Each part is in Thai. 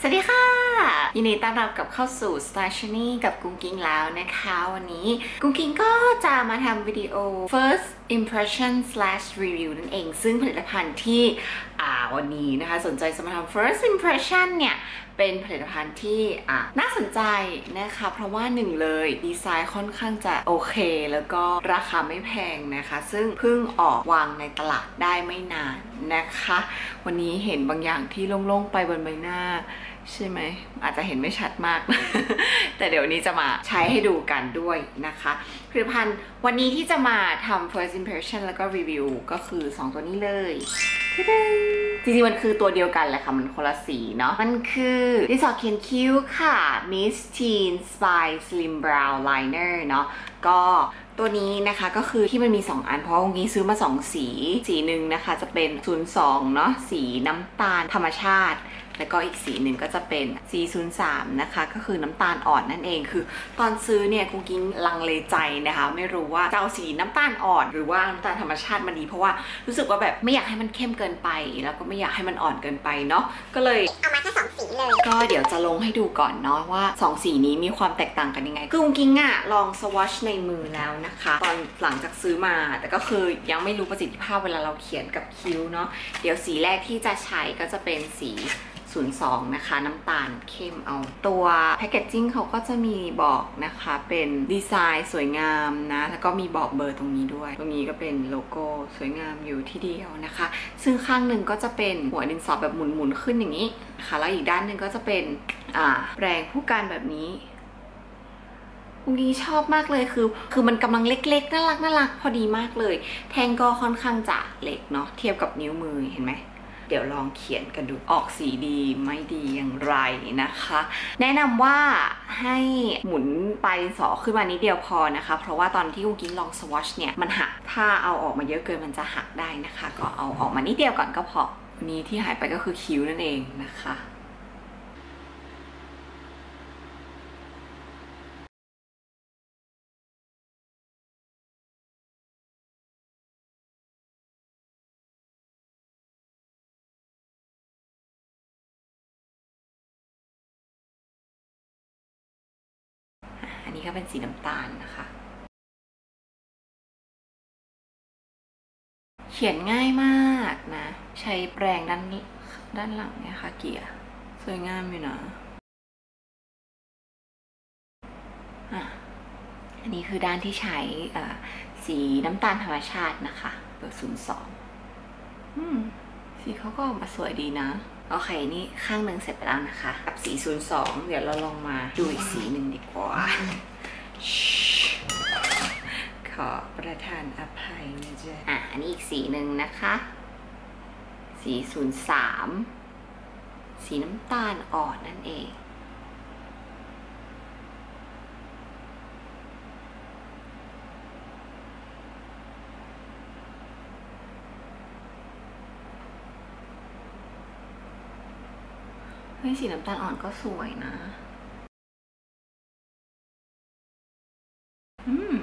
สวัสดีค่ะ ยินดีต้อนรับกลับเข้าสู่ s t a t i o n y กับกุ้งกิ้งแล้วนะคะ วันนี้กุ้งกิ้งก็จะมาทำวิดีโอ first impression slash review นั่นเอง ซึ่งผลิตภัณฑ์ที่วันนี้นะคะ สนใจจะมาทำ first impression เนี่ย เป็นผลิตภัณฑ์ที่น่าสนใจนะคะ เพราะว่าหนึ่งเลย ดีไซน์ค่อนข้างจะโอเค แล้วก็ราคาไม่แพงนะคะ ซึ่งเพิ่งออกวางในตลาดได้ไม่นานนะคะ วันนี้เห็นบางอย่างที่โล่งๆไปบนใบหน้า ใช่ไหม อาจจะเห็นไม่ชัดมาก แต่เดี๋ยวนี้จะมาใช้ให้ดูกันด้วยนะคะผลิตภัณฑ์วันนี้ที่จะมาทำ first impression แล้วก็รีวิวก็คือ 2 ตัวนี้เลยจริงๆ มันคือตัวเดียวกันแหละค่ะ มันคนละสีเนาะ มันคือดิสอเขียนคิ้วค่ะ Miss Teen Spy Slim Brow Liner เนาะ ก็ตัวนี้นะคะก็คือที่มันมี 2 อันเพราะว่าเมื่อกี้ซื้อมา 2 สี สีหนึ่งนะคะจะเป็น 02 เนาะสีน้ำตาลธรรมชาติ แล้วก็อีกสีหนึ่งก็จะเป็น C03 นะคะ ก็คือน้ำตาลอ่อนนั่นเอง คือ ตอนซื้อเนี่ยกุงกิ้งลังเลใจนะคะ ไม่รู้ว่าจะเอาสีน้ำตาลอ่อน หรือว่าน้ำตาลธรรมชาติมาดี เพราะว่ารู้สึกว่าแบบไม่อยากให้มันเข้มเกินไป แล้วก็ไม่อยากให้มันอ่อนเกินไปเนาะ ก็เลยเอามาแค่สองสีเลย ก็เดี๋ยวจะลงให้ดูก่อนเนาะว่า 2 สีนี้มีความแตกต่างกันยังไง คือกุงกิ้งอะลองสวอชในมือแล้วนะคะ ตอนหลังจากซื้อมา แต่ก็คือยังไม่รู้ประสิทธิภาพเวลาเราเขียนกับคิ้วเนาะ เดี๋ยวสีแรกที่จะใช้ก็จะเป็นสี02 นะคะ น้ำตาลเข้มเอาตัวแพคเกจจิ้งเขาก็จะมีบอกนะคะเป็นดีไซน์สวยงามนะ แล้วก็มีบอกเบอร์ตรงนี้ด้วย ตรงนี้ก็เป็นโลโก้สวยงามอยู่ที่เดียวนะคะ ซึ่งข้างหนึ่งก็จะเป็นหัวดินสอแบบหมุนๆขึ้นอย่างนี้นะคะแล้วอีกด้านหนึ่งก็จะเป็นอ่าแปรงผู้การแบบนี้คุงนี้ชอบมากเลยคือ คือมันกำลังเล็กๆน่ารักน่ารักพอดีมากเลย แท่งก็ค่อนข้างจะเล็กเนาะเทียบกับนิ้วมือเห็นไหม เดี๋ยวลองเขียนกันดูออกสีดีไม่ดีอย่างไรนะคะ แนะนำว่าให้หมุนปลายดินสอขึ้นมานิดเดียวพอนะคะ เพราะว่าตอนที่กุกิ้งลองสวอชเนี่ยมันหักถ้าเอาออกมาเยอะเกินมันจะหักได้นะคะ ก็เอาออกมานิดเดียวก่อนก็พอนี้ที่หายไปก็คือคิ้วนั่นเองนะคะ อันนี้ก็เป็นสีน้ำตาลนะคะ เขียนง่ายมากนะ ใช้แปรงด้านด้านหลังเนี่ยค่ะเกียร์สวยงามอยู่นะอะอันนี้คือด้านที่ใช้สีน้ำตาลธรรมชาตินะคะเบอร์ศูนย์สองสีเขาก็ออกมาสวยดีนะ โอเคนี่ข้างหนึ่งเสร็จไปแล้วนะคะ กับสี02 เดี๋ยวเราลองมาดูอีกสีหนึ่งดีกว่าชิขอประทานอภัยนะจ๊ะอะ อันนี้อีกสีหนึ่งนะคะสี03 สีน้ำตาลอ่อนนั่นเอง ฮ้ยสีน้ำตาลอ่อนก็สวยนะ อืม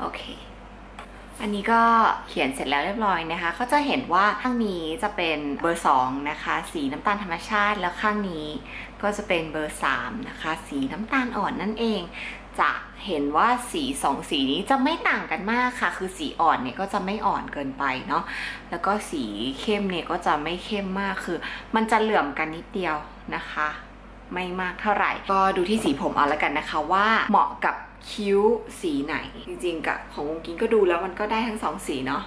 โอเค อันนี้ก็เขียนเสร็จแล้วเรียบร้อยนะคะ ก็จะเห็นว่าข้างนี้จะเป็นเบอร์ 2 นะคะ สีน้ำตาลธรรมชาติ แล้วข้างนี้ก็จะเป็นเบอร์ 3 นะคะ สีน้ำตาลอ่อนนั่นเอง จะเห็นว่าสีสองสีนี้จะไม่ต่างกันมากค่ะ คือสีอ่อนเนี่ยก็จะไม่อ่อนเกินไปเนาะแล้วก็สีเข้มเนี่ยก็จะไม่เข้มมากคือ มันจะเหลื่อมกันนิดเดียวนะคะ ไม่มากเท่าไหร่ ก็ดูที่สีผมเอาแล้วกันนะคะว่าเหมาะกับคิ้วสีไหน จริงๆกับของวงกินก็ดูแล้วมันก็ได้ทั้งสองสีเนาะ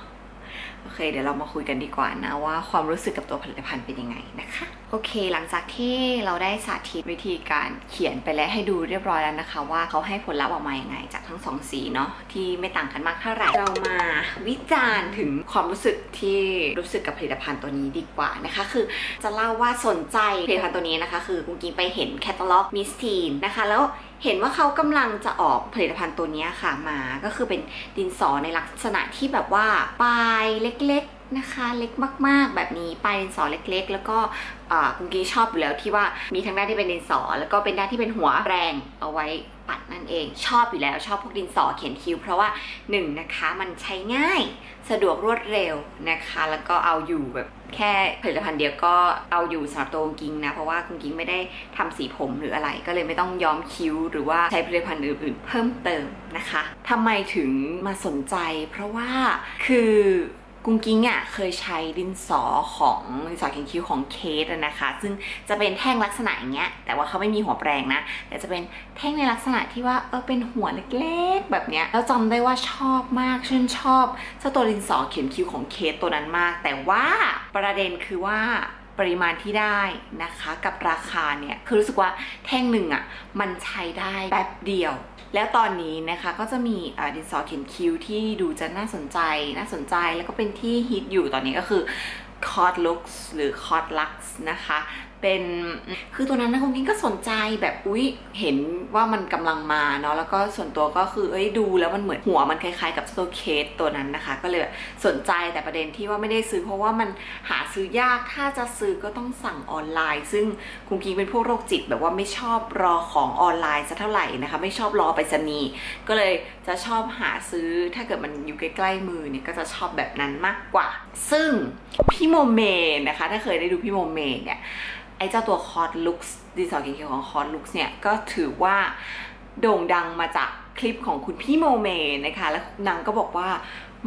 โอเค เดี๋ยวเรามาคุยกันดีกว่านะว่าความรู้สึกกับตัวผลิตภัณฑ์เป็นยังไงนะคะ โอเค หลังจากที่เราได้สาธิตวิธีการเขียนไปและให้ดูเรียบร้อยแล้วนะคะ ว่าเขาให้ผลลัพธ์ออกมาอยังไง จากทั้งสองสีเนาะที่ไม่ต่างกันมากเท่าไหร่เรามาวิจารณ์ถึงความรู้สึกที่รู้สึกกับผลิตภัณฑ์ตัวนี้ดีกว่านะคะ คือจะเล่าว่าสนใจผลิตภัณฑ์ตัวนี้นะคะ คือคุณกิงไปเห็นแคตตาล็อกมิสทีนนะคะแล้วเห็นว่าเขากำลังจะออกผลิตภัณฑ์ตัวนี้ค่ะมา ก็คือเป็นดินสอในลักษณะที่แบบว่าปลายเล็กๆนะคะ เล็กมากๆ แบบนี้ปลายดินสอเล็ก ๆ แล้วก็คุณกี้ชอบอยู่แล้วที่ว่ามีทั้งด้านที่เป็นดินสอ แล้วก็เป็นด้านที่เป็นหัวแรงเอาไว้ ปัดนั่นเอง ชอบอยู่แล้วชอบพวกดินสอเขียนคิ้ว เพราะว่า1นงนะคะมันใช้ง่ายสะดวกรวดเร็วนะคะ แล้วก็เอาอยู่แบบแค่ผลิตภัณฑ์เดียวก็เอาอยู่สำหรับตัวคุณกิ้งนะ เพราะว่าคุณกิ้งไม่ได้ทำสีผมหรืออะไร ก็เลยไม่ต้องย้อมคิ้ว หรือว่าใช้ผลิตภัณฑ์อื่นๆ เพิ่มเติมนะคะทำไมถึงมาสนใจ เพราะว่าคือ กุ้งกิ้งอะเคยใช้ดินสอของดินสอเขียนคิ้วของเคสนะคะ ซึ่งจะเป็นแท่งลักษณะอย่างเงี้ย แต่ว่าเขาไม่มีหัวแปรงนะ แต่จะเป็นแท่งในลักษณะที่ว่าเออเป็นหัวเล็กๆแบบเนี้ยแล้วจำได้ว่าชอบมากชื่นชอบเจ้าตัวดินสอเขียนคิ้วของเคสตัวนั้นมาก แต่ว่าประเด็นคือว่า ปริมาณที่ได้นะคะ กับราคาเนี่ยคือรู้สึกว่าแท่งหนึ่งอะมันใช้ได้แป๊บเดียว แล้วตอนนี้นะคะก็จะมีดินสอเขียนคิ้วที่ดูจะน่าสนใจน่าสนใจแล้วก็เป็นที่ฮิตอยู่ตอนนี้ก็คือ c o d Lux หรือ c o d Lux นะคะ เป็นคือตัวนั้นนะคุณกิ้งก็สนใจแบบอุ๊ยเห็นว่ามันกำลังมาเนาะแล้วก็ส่วนตัวก็คือเอ้ยดูแล้วมันเหมือนหัวมันคล้ายๆกับตัวเคสตัวนั้นนะคะ ก็เลยสนใจแต่ประเด็นที่ว่าไม่ได้ซื้อเพราะว่ามันหาซื้อยากถ้าจะซื้อก็ต้องสั่งออนไลน์ ซึ่งคุณกิ้งเป็นพวกโรคจิตแบบว่าไม่ชอบรอของออนไลน์สักเท่าไหร่นะคะ ไม่ชอบรอไปรษณีย์ก็เลย จะชอบหาซื้อถ้าเกิดมันอยู่ใกล้ๆมือเนี่ยก็จะชอบแบบนั้นมากกว่า ซึ่งพี่โมเมนะคะ ถ้าเคยได้ดูพี่โมเมเนี่ยไอ้เจ้าตัวคอร์ดลุคส์ดีสอเขียวของคอร์ดลุคส์เนี่ยก็ถือว่าโด่งดังมาจากคลิปของคุณพี่โมเมนะคะ แล้วนางก็บอกว่า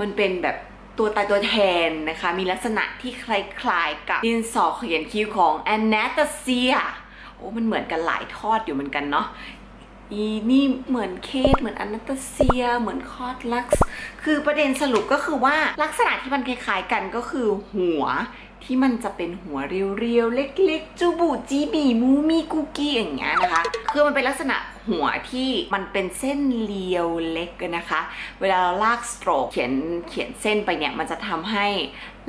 มันเป็นแบบตัวตายตัวแทนนะคะ มีลักษณะที่คล้ายๆกับดินสอเขียนคิ้วของแอนนาตาเซียโอ้มันเหมือนกันหลายทอดอยู่เหมือนกันเนาะ อีนี่เหมือนเคสเหมือนอนาตาเซีย เหมือนคอร์ดลักซ์คือประเด็นสรุปก็คือว่าลักษณะที่มันคล้ายๆกันก็คือหัวที่มันจะเป็นหัวเรียวๆ เล็กๆ จูบูจีบีมูมีกุกกี้อย่างเงี้ยนะคะ คือมันเป็นลักษณะหัวที่มันเป็นเส้นเรียวเล็กนะคะ เวลาเราลากสโตรกเขียนเขียนเส้นไปเนี่ย มันจะทำให้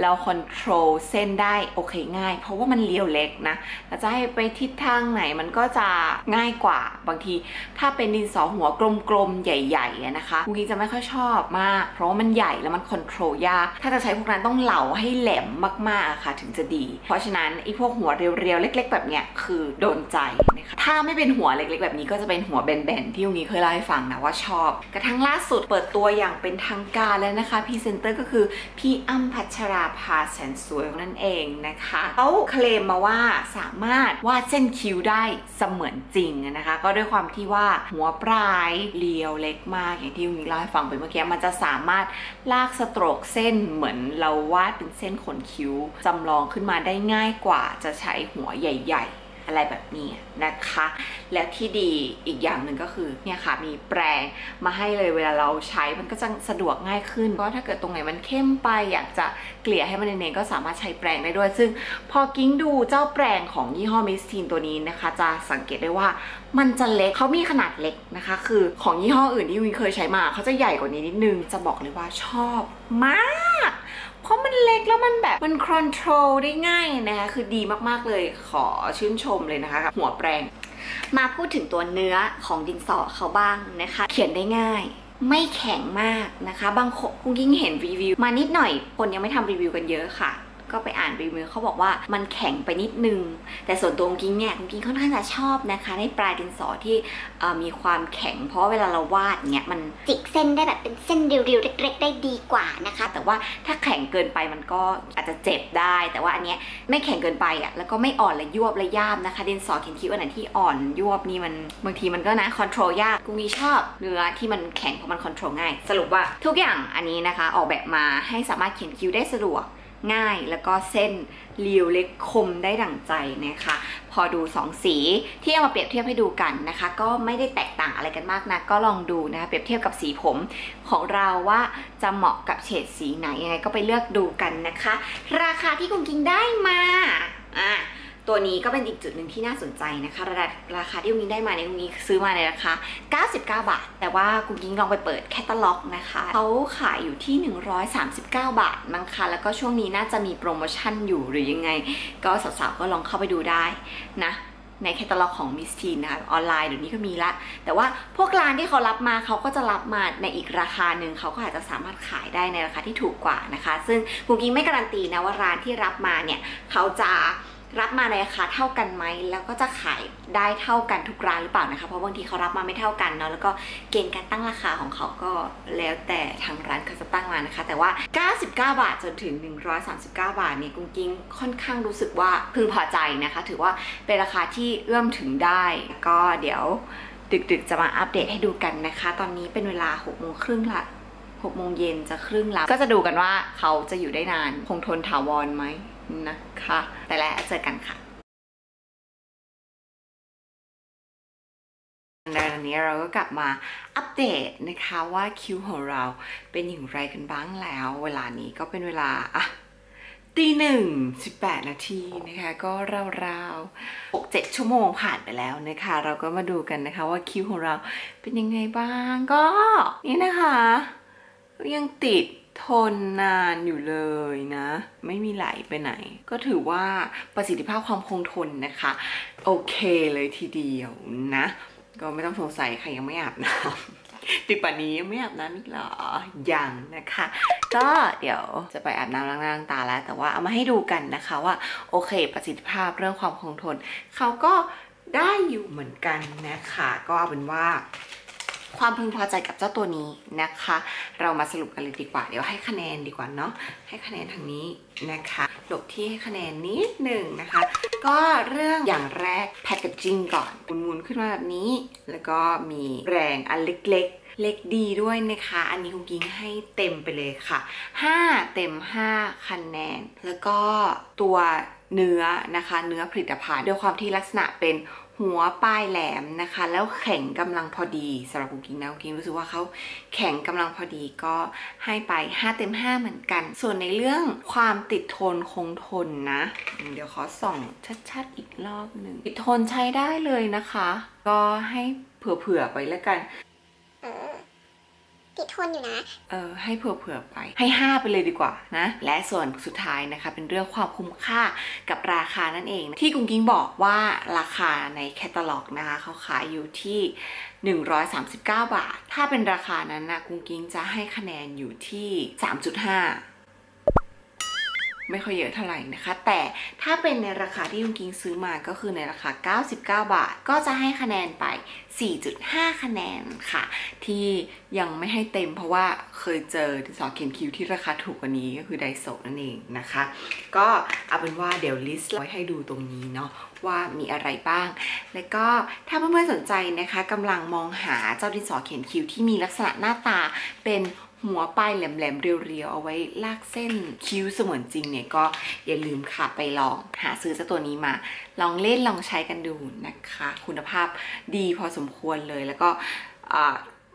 เราคอนโทรลเส้นได้โอเคง่าย เพราะว่ามันเรียวเล็กนะเราจะให้ไปทิศทางไหนมันก็จะง่ายกว่า บางทีถ้าเป็นดินสอหัวกลมๆ ใหญ่ๆนะคะคุณกิงจะไม่ค่อยชอบมาก เพราะว่ามันใหญ่แล้วมันคอนโทรลยาก ถ้าจะใช้พวกนั้นต้องเหลาให้แหลมมากๆค่ะถึงจะดี เพราะฉะนั้นไอ้พวกหัวเรียวๆ เล็ก ๆ แบบเนี้ยคือโดนใจนะคะถ้าไม่เป็นหัวเล็กๆ แบบนี้ก็จะเป็นหัวแบนๆ ที่ยุงนี้เคยเล่าให้ฟังนะว่าชอบ กระทั่งล่าสุดเปิดตัวอย่างเป็นทางการแล้วนะคะพรีเซนเตอร์ก็คือพี่อ้ำพัชราพาแสนสวยนั่นเองนะคะเขาเคลมมาว่าสามารถวาดเส้นคิ้วได้เสมือนจริงนะคะ ก็ด้วยความที่ว่าหัวปลายเรียวเล็กมากอย่างที่ยุงนี้เล่าให้ฟังไปเมื่อกี้มันจะสามารถลากสโตรกเส้นเหมือนเราวาดเป็นเส้นขนคิ้วจำลองขึ้นมาได้ง่ายกว่าจะใช้หัวใหญ่ ๆ อะไรแบบนี้นะคะ แล้วที่ดีอีกอย่างหนึ่งก็คือเนี่ยค่ะมีแปรงมาให้เลยเวลาเราใช้มันก็จะสะดวกง่ายขึ้นเพราะถ้าเกิดตรงไหนมันเข้มไป อยากจะเกลี่ยให้มันเนียนๆก็สามารถใช้แปรงได้ด้วย ซึ่งพอกิ้งดูเจ้าแปรงของยี่ห้อมิสทีนตัวนี้นะคะ จะสังเกตได้ว่ามันจะเล็กเขามีขนาดเล็กนะคะ คือของยี่ห้ออื่นที่วินเคยใช้มาเขาจะใหญ่กว่านี้นิดนึงจะบอกเลยว่าชอบมาก เพราะมันเล็กแล้วมันแบบมันคอนโทรลได้ง่ายนะคะคือดีมากๆเลยขอชื่นชมเลยนะคะกับหัวแปรงมาพูดถึงตัวเนื้อของดินสอเขาบ้างนะคะ เขียนได้ง่ายไม่แข็งมากนะคะ บางคนคุณยิ่งเห็นรีวิว มานิดหน่อยคนยังไม่ทำรีวิวกันเยอะค่ะ ก็ไปอ่านรีวิวเขาบอกว่ามันแข็งไปนิดนึง แต่ส่วนตัวคุณกิ้งเนี่ยคุณกิ้งค่อนข้างจะชอบนะคะ ในปลายดินสอที่มีความแข็ง เพราะเวลาเราวาดเนี่ยมันจิกเส้นได้แบบเป็นเส้นเรียวๆเล็กๆ ได้ดีกว่านะคะ แต่ว่าถ้าแข็งเกินไปมันก็อาจจะเจ็บได้ แต่ว่าอันเนี้ยไม่แข็งเกินไปอะแล้วก็ไม่อ่อนและยวบและย่ามนะคะดินสอเขียนคิ้วอันไหนที่อ่อนยวบนี่มันบางทีมันก็นะคอนโทรลยากกูมีชอบเนื้อที่มันแข็งเพราะมันคอนโทรลง่าย สรุปว่าทุกอย่างอันนี้นะคะ ออกแบบมาให้สามารถเขียนคิ้วได้สะดวก ง่ายแล้วก็เส้นเรียวเล็กคมได้ดั่งใจนะคะ พอดู 2 สีที่เอามาเปรียบเทียบให้ดูกันนะคะ ก็ไม่ได้แตกต่างอะไรกันมากนะ ก็ลองดูนะคะเปรียบเทียบกับสีผมของเราว่าจะเหมาะกับเฉดสีไหนยังไงก็ไปเลือกดูกันนะคะ ราคาที่คุณกิงได้มา ตัวนี้ก็เป็นอีกจุดหนึ่งที่น่าสนใจนะคะราราคาที่คุณกิ้งได้มาในคุณกิ้งซื้อมาในราคา 99 บาท แต่ว่าคุณกิ้งลองไปเปิดแคตตาล็อกนะคะเขาขายอยู่ที่ 139 บาทมั้งคะแล้วก็ช่วงนี้น่าจะมีโปรโมชั่นอยู่หรือยังไง ก็สาวๆก็ลองเข้าไปดูได้นะในแคตตาล็อกของมิสทีนนะคะออนไลน์เดี๋ยวนี้ก็มีละ แต่ว่าพวกร้านที่เขารับมาเขาก็จะรับมาในอีกราคาหนึ่งเขาก็อาจจะสามารถขายได้ในราคาที่ถูกกว่านะคะ ซึ่งคุณกิ้งไม่การันตีนะว่าร้านที่รับมาเนี่ยเขาจะ รับมาในราคาเท่ากันไหมแล้วก็จะขายได้เท่ากันทุกร้านหรือเปล่านะคะ เพราะบางทีเขารับมาไม่เท่ากันเนาะแล้วก็เกณฑ์การตั้งราคาของเขาก็แล้วแต่ทางร้านเขาจะตั้งมานะคะ แต่ว่า 99 บาทจนถึง 139 บาทเนี่ยกุ้งกิ้งค่อนข้างรู้สึกว่าพึงพอใจนะคะ ถือว่าเป็นราคาที่เอื้อมถึงได้ก็เดี๋ยวดึกๆจะมาอัปเดตให้ดูกันนะคะ ตอนนี้เป็นเวลา6โมงครึ่งละ6โมงเย็นจะครึ่งแล้วก็จะดูกันว่าเขาจะอยู่ได้นานคงทนถาวรไหม นะคะแต่แล้วเจอกันค่ะในวันนี้เราก็กลับมาอัปเดตนะคะว่าคิวของเราเป็นอย่างไรกันบ้างแล้ว เวลานี้ก็เป็นเวลาอะตีหนึ่งสิบแปดนาทีนะคะ ก็ราวๆหกเจ็ดชั่วโมงผ่านไปแล้วนะคะ เราก็มาดูกันนะคะว่าคิวของเราเป็นยังไงบ้างก็นี่นะคะ ยังติด ทนนานอยู่เลยนะ ไม่มีไหลไปไหน ก็ถือว่าประสิทธิภาพความคงทนนะคะ โอเคเลยทีเดียวนะ ก็ไม่ต้องสงสัยใครยังไม่อาบน้ำติดป่านนี้ยังไม่อาบน้ำอีกเหรอยังนะคะ ก็เดี๋ยวจะไปอาบน้ำล้างหน้าล้างตาแล้ว แต่ว่าเอามาให้ดูกันนะคะว่า โอเค ประสิทธิภาพเรื่องความคงทนเขาก็ได้อยู่เหมือนกันนะคะ ก็เอาเป็นว่า ความพึงพอใจกับเจ้าตัวนี้นะคะ เรามาสรุปกันเลยดีกว่า เดี๋ยวให้คะแนนดีกว่าเนาะให้คะแนนทางนี้นะคะหลบที่ให้คะแนนนิดหนึ่งนะคะ ก็เรื่องอย่างแรกแพคเกจจิ้งก่อนหมุนๆขึ้นมาแบบนี้ แล้วก็มีแรงอันเล็กๆเล็กดีด้วยนะคะ อันนี้คุณกิ้งให้เต็มไปเลยค่ะ 5 เต็ม 5 คะแนน แล้วก็ตัวเนื้อนะคะ เนื้อผลิตภัณฑ์ด้วยความที่ลักษณะเป็น หัวปลายแหลมนะคะ แล้วแข็งกำลังพอดีสำหรับกุกิ้งนะกุกิ้งรู้สึกว่าเขาแข็งกำลังพอดีก็ให้ไป 5 เต็ม 5 เหมือนกัน ส่วนในเรื่องความติดทนคงทนนะ เดี๋ยวขอส่องชัดๆอีกรอบหนึ่งติดทนใช้ได้เลยนะคะ ก็ให้เผื่อๆไปแล้วกัน ติดทนอยู่นะ เออให้เผื่อๆไป ให้ 5 ไปเลยดีกว่านะ และส่วนสุดท้ายนะคะ เป็นเรื่องความคุ้มค่ากับราคานั่นเอง ที่กุ้งกิ้งบอกว่าราคาในแคตตาล็อกนะคะเขาขายอยู่ที่ 139 บาท ถ้าเป็นราคานั้นนะกุ้งกิ้งจะให้คะแนนอยู่ที่ 3.5 ไม่ค่อยเยอะเท่าไหร่นะคะ แต่ถ้าเป็นในราคาที่คุณกิงซื้อมาก็คือในราคา 99 บาท ก็จะให้คะแนนไป 4.5 คะแนนค่ะ ที่ยังไม่ให้เต็มเพราะว่าเคยเจอดินสอเขียนคิ้วที่ราคาถูกกว่านี้ก็คือไดโซนั่นเองนะคะ ก็เอาเป็นว่าเดี๋ยวลิสต์ไว้ให้ดูตรงนี้เนาะว่ามีอะไรบ้าง แล้วก็ถ้าเพื่อนๆสนใจนะคะกำลังมองหาเจ้าดินสอเขียนคิ้วที่มีลักษณะหน้าตาเป็น หัวปลายแหลมๆเรียวๆ เอาไว้ลากเส้นคิ้วเสมือนจริงเนี่ยก็อย่าลืมค่ะไปลองหาซื้อเจ้าตัวนี้มา ลองเล่นลองใช้กันดูนะคะ คุณภาพดีพอสมควรเลยแล้วก็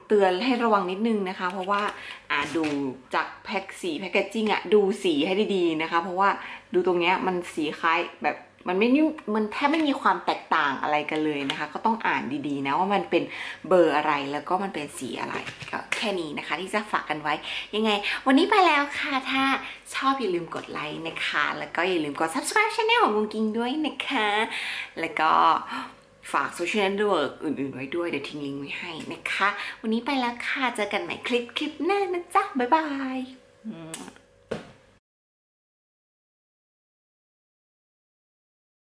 เตือนให้ระวังนิดนึงนะคะ เพราะว่าอ่าดูจากแพ็คสีแพ็กเกจจิ้งอะดูสีให้ดีๆนะคะ เพราะว่าดูตรงเนี้ยมันสีคล้ายแบบ มันไม่นิ่มันแทบไม่มีความแตกต่างอะไรกันเลยนะคะ ก็ต้องอ่านดีๆนะว่ามันเป็นเบอร์อะไรแล้วก็มันเป็นสีอะไรก็แค่นี้นะคะ ที่จะฝากกันไว้ยังไง วันนี้ไปแล้วค่ะถ้าชอบอย่าลืมกดไลค์นะคะ แล้วก็อย่าลืมกด subscribe channel ของกุงกิงด้วยนะคะ แล้วก็ฝากโซเชียลเน็ตเวิร์กอื่นๆไว้ด้วย เดี๋ยวทิ้งลิงก์ไว้ให้นะคะ วันนี้ไปแล้วค่ะ เจอกันใหม่คลิปคลิปหน้านะจ๊ะ บ๊ายบาย